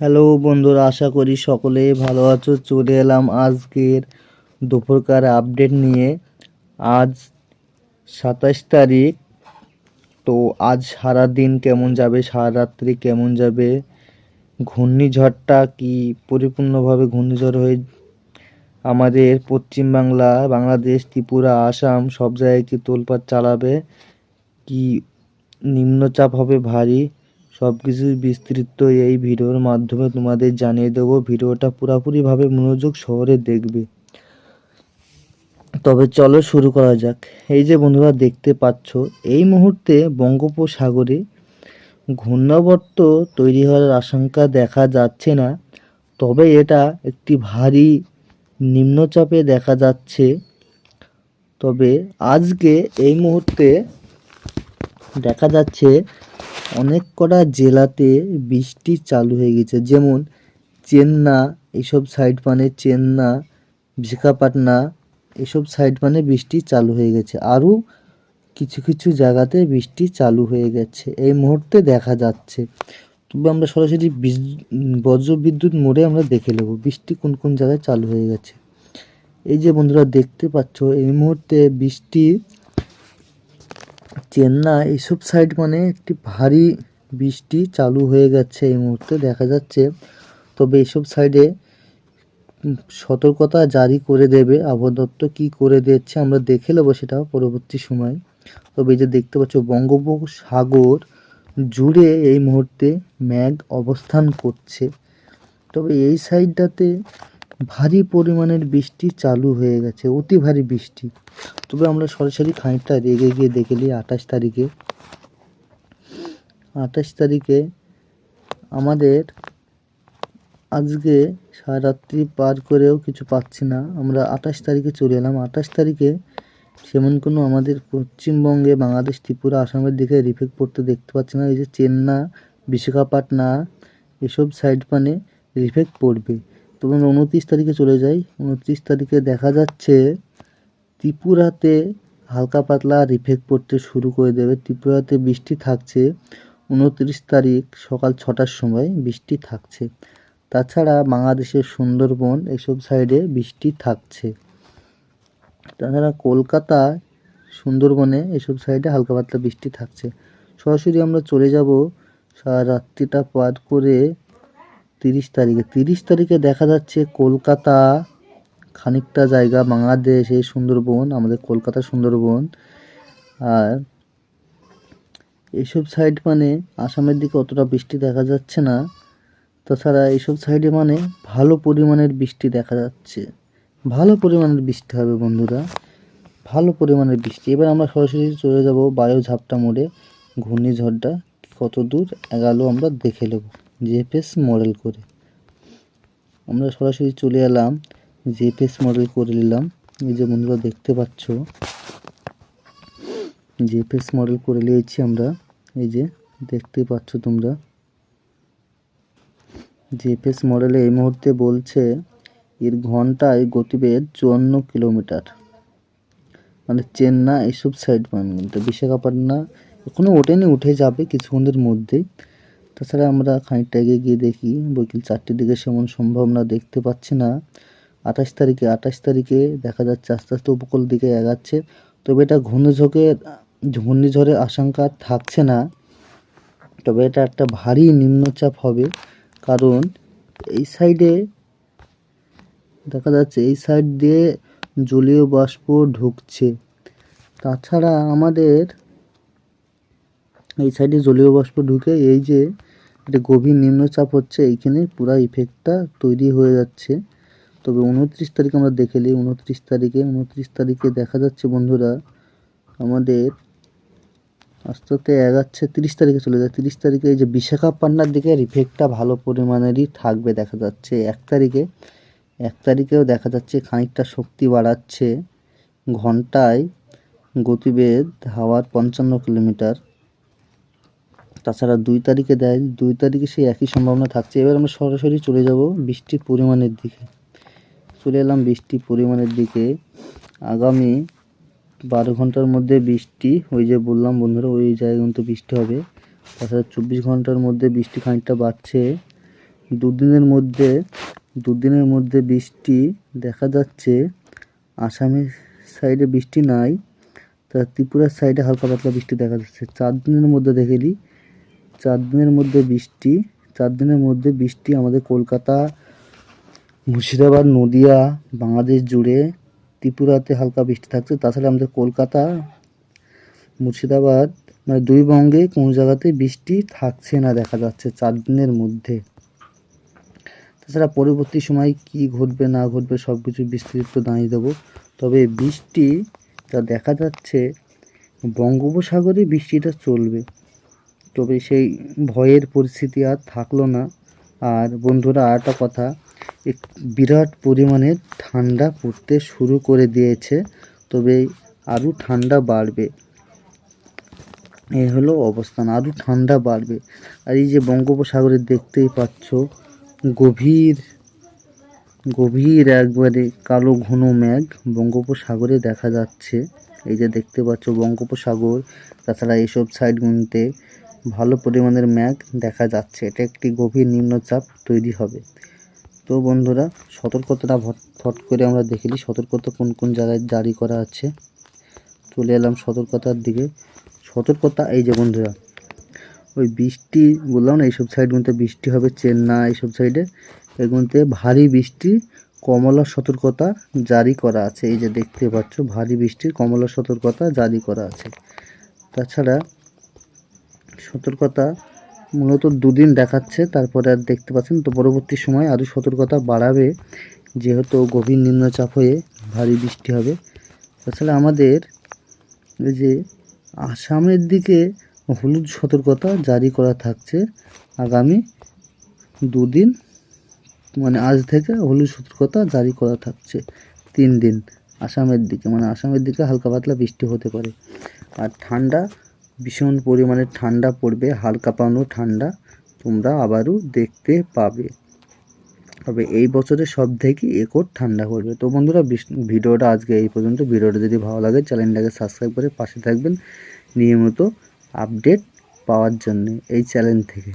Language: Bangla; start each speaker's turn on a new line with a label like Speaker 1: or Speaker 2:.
Speaker 1: হ্যালো বন্ধুরা, আশা করি সকলেই ভালো আছো। চলে এলাম আজকের দুপুরকার আপডেট নিয়ে। আজ সাতাশ তারিখ, তো আজ সারা দিন কেমন যাবে সারা রাত্রি কেমন যাবে, ঘূর্ণিঝড়টা কি পরিপূর্ণভাবে ঘূর্ণিঝড় হয়ে আমাদের পশ্চিমবাংলা বাংলাদেশ, ত্রিপুরা, আসাম সব জায়গায় কি তোলপাড় চালাবে, কি নিম্নচাপ হবে ভারী সব কিছুই বিস্তৃত এই ভিডিওর মাধ্যমে তোমাদের জানিয়ে দেবো। ভিডিওটা পুরোপুরিভাবে মনোযোগ শহরে দেখবে। তবে চলো শুরু করা যাক। এই যে বন্ধুরা দেখতে পাচ্ছ, এই মুহূর্তে বঙ্গোপসাগরে ঘূর্ণাবর্ত তৈরি হওয়ার আশঙ্কা দেখা যাচ্ছে না, তবে এটা একটি ভারী নিম্নচাপে দেখা যাচ্ছে। তবে আজকে এই মুহূর্তে দেখা যাচ্ছে অনেক কটা জেলাতে বৃষ্টি চালু হয়ে গেছে। যেমন চেন্না এইসব সাইড মানে চেন্না, বিশাখাপাটনা, এসব সাইড মানে বৃষ্টি চালু হয়ে গেছে। আরও কিছু কিছু জায়গাতে বৃষ্টি চালু হয়ে গেছে। এই মুহূর্তে দেখা যাচ্ছে। তবে আমরা সরাসরি বিজ- বজ্র বিদ্যুৎ মোড়ে আমরা দেখে নেব বৃষ্টি কোন কোন জায়গায় চালু হয়ে গেছে। এই যে বন্ধুরা দেখতে পাচ্ছ, এই মুহূর্তে বৃষ্টি চেন্নাই, এইসব সাইড মানে একটি ভারী বৃষ্টি চালু হয়ে গেছে এই মুহূর্তে, দেখা যাচ্ছে। তবে এইসব সাইডে সতর্কতা জারি করে দেবে আবহাওয়া কী করে দিচ্ছে আমরা দেখে নেব সেটা পরবর্তী সময়। তবে এই যে দেখতে পাচ্ছ, বঙ্গোপসাগর জুড়ে এই মুহূর্তে ম্যাগ অবস্থান করছে। তবে এই সাইডটাতে ভারী পরিমাণের বৃষ্টি চালু হয়ে গেছে, অতি ভারী বৃষ্টি। তবে আমরা সরাসরি খানিকটা রেগে গিয়ে দেখে নিই আঠাশ তারিখে। আঠাশ তারিখে আমাদের আজকে সারারাত্রি পার করেও কিছু পাচ্ছি না। আমরা আঠাশ তারিখে চলে এলাম। আঠাশ তারিখে সেমন কোনো আমাদের পশ্চিমবঙ্গে, বাংলাদেশ, ত্রিপুরা, আসামের দিকে রিফেক্ট পড়তে দেখতে পাচ্ছি না। এই যে চেন্না, বিশাখাপাটনা, এসব সাইড মানে রিফেক্ট পড়বে। তবে আমরা উনত্রিশ তারিখে চলে যাই। উনত্রিশ তারিখে দেখা যাচ্ছে ত্রিপুরাতে হালকা পাতলা রিফেক্ট পড়তে শুরু করে দেবে। ত্রিপুরাতে বৃষ্টি থাকছে। উনত্রিশ তারিখ সকাল ছটার সময় বৃষ্টি থাকছে। তাছাড়া বাংলাদেশের সুন্দরবন এসব সাইডে বৃষ্টি থাকছে। তাছাড়া কলকাতা, সুন্দরবনে এসব সাইডে হালকা পাতলা বৃষ্টি থাকছে। সরাসরি আমরা চলে যাব সারা রাত্রিটা পার করে তিরিশ তারিখে। তিরিশ তারিখে দেখা যাচ্ছে কলকাতা, খানিকটা জায়গা বাংলাদেশ, এই সুন্দরবন, আমাদের কলকাতা সুন্দরবন। আর এইসব সাইড মানে আসামের দিকে অতটা বৃষ্টি দেখা যাচ্ছে না। তাছাড়া এইসব সাইডে মানে ভালো পরিমাণের বৃষ্টি দেখা যাচ্ছে। ভালো পরিমাণের বৃষ্টি হবে বন্ধুরা। ভালো পরিমাণের বৃষ্টি। এবার আমরা সরাসরি চলে যাব বায়ু ঝাপটা মোড়ে, ঘূর্ণিঝড়টা কত দূর এগালো আমরা দেখে নেব। জিএফএস মডেল করে। আমরা সরাসরি চলে এলাম জিএফএস মডেল করে নিলাম। এই যে বন্ধুরা দেখতে পাচ্ছ জিএফএস মডেল করে নিয়েছি আমরা। এই যে দেখতে পাচ্ছ তোমরা। জিএফএস মডেলে এই মুহূর্তে বলছে এর ঘন্টায় গতিবেগ চুয়ান্ন কিলোমিটার। মানে চেন্না এইসব সাইড মানে বিশাখাপাটনা এখনও ওঠেনি, উঠে যাবে কিছুক্ষণের মধ্যেই। তাছাড়া আমরা খানিকটা এগিয়ে গিয়ে দেখি, বৈকাল চারটের দিকে সেমন সম্ভাবনা দেখতে পাচ্ছি না। আঠাশ তারিখে আঠাশ তারিখে দেখা যাচ্ছে আস্তে আস্তে উপকূল দিকে এগাচ্ছে। তবে এটা ঘূর্ণিঝড়ের ঘূর্ণিঝড়ের আশঙ্কা থাকছে না। তবে এটা একটা ভারী নিম্নচাপ হবে, কারণ এই সাইডে দেখা যাচ্ছে এই সাইড দিয়ে জলীয় বাষ্প ঢুকছে। তাছাড়া আমাদের এই সাইডে জলীয় বাষ্প ঢুকে এই যে একটা গভীর নিম্নচাপ হচ্ছে, এইখানে পুরো ইফেক্টটা তৈরি হয়ে যাচ্ছে। তবে উনত্রিশ তারিখ আমরা দেখে নিই, উনত্রিশ তারিখে উনত্রিশ তারিখে দেখা যাচ্ছে বন্ধুরা, আমাদের আস্তে আস্তে এগাচ্ছে, তিরিশ তারিখে চলে যায়। তিরিশ তারিখে এই যে বিশাখাপাটনার দিকে ইফেক্টটা ভালো পরিমাণেরই থাকবে দেখা যাচ্ছে। এক তারিখে, এক তারিখেও দেখা যাচ্ছে খানিকটা শক্তি বাড়াচ্ছে, ঘন্টায় গতিবেগ হাওয়ার পঞ্চান্ন কিলোমিটার। তাছাড়া দুই তারিখে দেয়, দুই তারিখে সেই একই সম্ভাবনা থাকছে। এবার আমরা সরাসরি চলে যাব বৃষ্টির পরিমাণের দিকে। চলে এলাম বৃষ্টির পরিমাণের দিকে। আগামী বারো ঘণ্টার মধ্যে বৃষ্টি, ওই যে বললাম বন্ধুরা, ওই জায়গায় কিন্তু বৃষ্টি হবে। তাছাড়া চব্বিশ ঘণ্টার মধ্যে বৃষ্টি খানিকটা বাড়ছে। দুদিনের মধ্যে দুদিনের মধ্যে বৃষ্টি দেখা যাচ্ছে। আসামের সাইডে বৃষ্টি নাই তা ত্রিপুরার সাইডে হালকা পাতলা বৃষ্টি দেখা যাচ্ছে। চার দিনের মধ্যে দেখে নিই চার দিনের মধ্যে বৃষ্টি, চার দিনের মধ্যে বৃষ্টি আমাদের কলকাতা, মুর্শিদাবাদ, নদিয়া, বাংলাদেশ জুড়ে, ত্রিপুরাতে হালকা বৃষ্টি থাকছে। তাছাড়া আমাদের কলকাতা, মুর্শিদাবাদ মানে দুই বঙ্গে কোনো জায়গাতে বৃষ্টি থাকছে না দেখা যাচ্ছে চার দিনের মধ্যে। তাছাড়া পরবর্তী সময় কি ঘটবে, না ঘটবে সব কিছু বিস্তারিত জানিয়ে দেবো। তবে বৃষ্টি যা দেখা যাচ্ছে, বঙ্গোপসাগরে বৃষ্টিটা চলবে। তবে সেই ভয়ের পরিস্থিতি আর থাকল না। আর বন্ধুরা, আর একটা কথা এক বিরাট পরিমাণে ঠান্ডা পড়তে শুরু করে দিয়েছে, তবে আরও ঠান্ডা বাড়বে। এই হলো অবস্থান, আরও ঠান্ডা বাড়বে। আর এই যে বঙ্গোপসাগরে দেখতেই পাচ্ছ, গভীর গভীর একবারে কালো ঘন মেঘ বঙ্গোপসাগরে দেখা যাচ্ছে। এই যে দেখতে পাচ্ছ বঙ্গোপসাগর, তাছাড়া এইসব সাইডগুলিতে ভালো পরিমাণের মেঘ দেখা যাচ্ছে। এটা একটি গভীর নিম্নচাপ তৈরি হবে। তো বন্ধুরা, সতর্কতাটা ফট করে আমরা দেখে নিই সতর্কতা কোন কোন জায়গায় জারি করা আছে। চলে এলাম সতর্কতার দিকে। সতর্কতা, এই যে বন্ধুরা, ওই বৃষ্টি বললাম না, এইসব সাইডগুলোতে বৃষ্টি হবে, চেন্নাই এইসব সাইডে এগুলোতে ভারী বৃষ্টি, কমলা সতর্কতা জারি করা আছে। এই যে দেখতে পাচ্ছ, ভারী বৃষ্টির কমলা সতর্কতা জারি করা আছে। তাছাড়া সতর্কতা মূলত দুদিন দেখাচ্ছে, তারপরে আর দেখতে পাচ্ছেন। তো পরবর্তী সময় আরও সতর্কতা বাড়াবে, যেহেতু গভীর নিম্নচাপ হয়ে ভারী বৃষ্টি হবে। তাছাড়া আমাদের যে আসামের দিকে হলুদ সতর্কতা জারি করা থাকছে, আগামী দুদিন মানে আজ থেকে হলুদ সতর্কতা জারি করা থাকছে তিন দিন আসামের দিকে। মানে আসামের দিকে হালকা পাতলা বৃষ্টি হতে পারে। আর ঠান্ডা ভীষণ পরিমাণে ঠান্ডা পড়বে, হালকা পানো ঠান্ডা তোমরা আবারও দেখতে পাবে। তবে এই বছরে সব থেকে একর ঠান্ডা পড়বে। তো বন্ধুরা ভিডিওটা আজকে এই পর্যন্ত। ভিডিওটা যদি ভালো লাগে, চ্যানেলটাকে সাবস্ক্রাইব করে পাশে থাকবেন। নিয়মিত আপডেট পাওয়ার জন্য এই চ্যানেল থেকে।